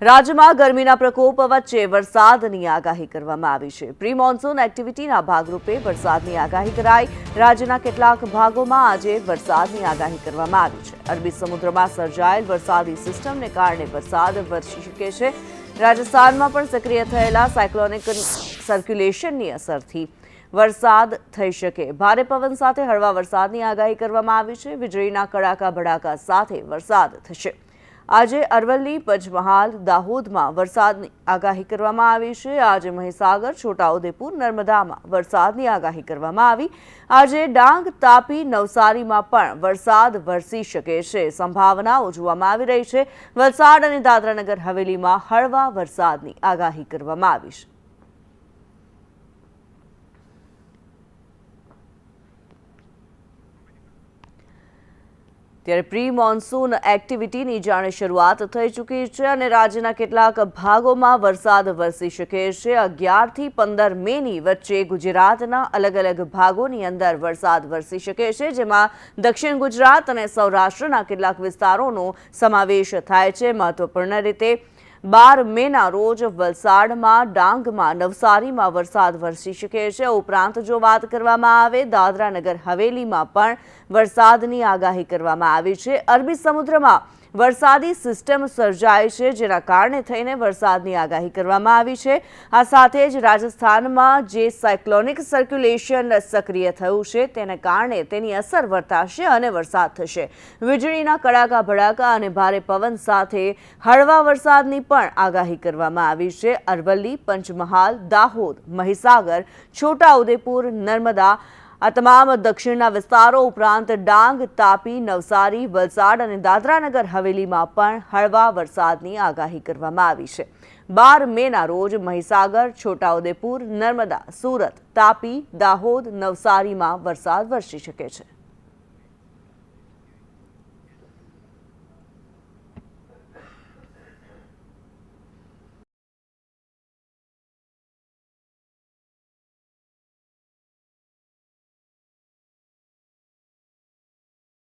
રાજ્યમાં ગરમીના પ્રકોપ વચ્ચે વરસાદની આગાહી કરવામાં આવી છે. પ્રી મોન્સૂન એક્ટિવિટીના ભાગરૂપે વરસાદની આગાહી કરાઈ. રાજ્યના કેટલાક ભાગોમાં આજે વરસાદની આગાહી કરવામાં આવી છે. અરબી સમુદ્રમાં સર્જાયેલ વરસાદી સિસ્ટમને કારણે વરસાદ વરસી શકે છે. રાજસ્થાનમાં પણ સક્રિય થયેલા સાયક્લોનિક સર્ક્યુલેશનની અસરથી વરસાદ થઈ શકે. ભારે પવન સાથે હળવા વરસાદની આગાહી કરવામાં આવી છે. વીજળીના કડાકા ભડાકા સાથે વરસાદ થશે. આજે અરવલ્લી, પંચમહાલ, દાહોદમાં વરસાદની આગાહી કરવામાં આવી છે. આજે મહીસાગર, છોટાઉદેપુર, નર્મદામાં વરસાદની આગાહી કરવામાં આવી. આજે ડાંગ, તાપી, નવસારીમાં પણ વરસાદ વરસી શકે છે. સંભાવનાઓ જોવામાં આવી રહી છે. વલસાડ અને દાદરાનગર હવેલીમાં હળવા વરસાદની આગાહી કરવામાં આવી છે. ત્યારે પ્રી મોન્સૂન એક્ટિવિટીની જાણે શરૂઆત થઈ ચૂકી છે અને રાજ્યના કેટલાક ભાગોમાં વરસાદ વરસી શકે છે. અગિયારથી પંદર મેની વચ્ચે ગુજરાતના અલગ અલગ ભાગોની અંદર વરસાદ વરસી શકે છે, જેમાં દક્ષિણ ગુજરાત અને સૌરાષ્ટ્રના કેટલાક વિસ્તારોનો સમાવેશ થાય છે. મહત્વપૂર્ણ રીતે બાર મેના રોજ વલસાડમાં ડાંગમાં નવસારીમાં વરસાદ વરસી શકે છે. ઉપરાંત જો વાત કરવામાં આવે દાદરા નગર હવેલીમાં પણ વરસાદની આગાહી કરવામાં આવી છે. અરબી સમુદ્રમાં વરસાદી સિસ્ટમ સર્જાય છે, જેના કારણે થઈને વરસાદની આગાહી કરવામાં આવી છે. આ સાથે જ રાજસ્થાનમાં જે સાયક્લોનિક સર્ક્યુલેશન સક્રિય થયું છે, તેને કારણે તેની અસર વર્તાશે અને વરસાદ થશે. વીજળીના કડાકા, ભડાકા અને ભારે પવન સાથે હળવા વરસાદની પણ આગાહી કરવામાં આવી છે. અરવલ્લી, પંચમહાલ, દાહોદ, મહીસાગર, છોટાઉદેપુર, નર્મદા આ તમામ દક્ષિણના વિસ્તારો ઉપરાંત ડાંગ, તાપી, નવસારી, વલસાડ અને દાદરાનગર હવેલીમાં પણ હળવા વરસાદની આગાહી કરવામાં આવી છે. બાર મેના રોજ મહીસાગર, છોટાઉદેપુર, નર્મદા, સુરત, તાપી, દાહોદ, નવસારીમાં વરસાદ વરસી શકે છે.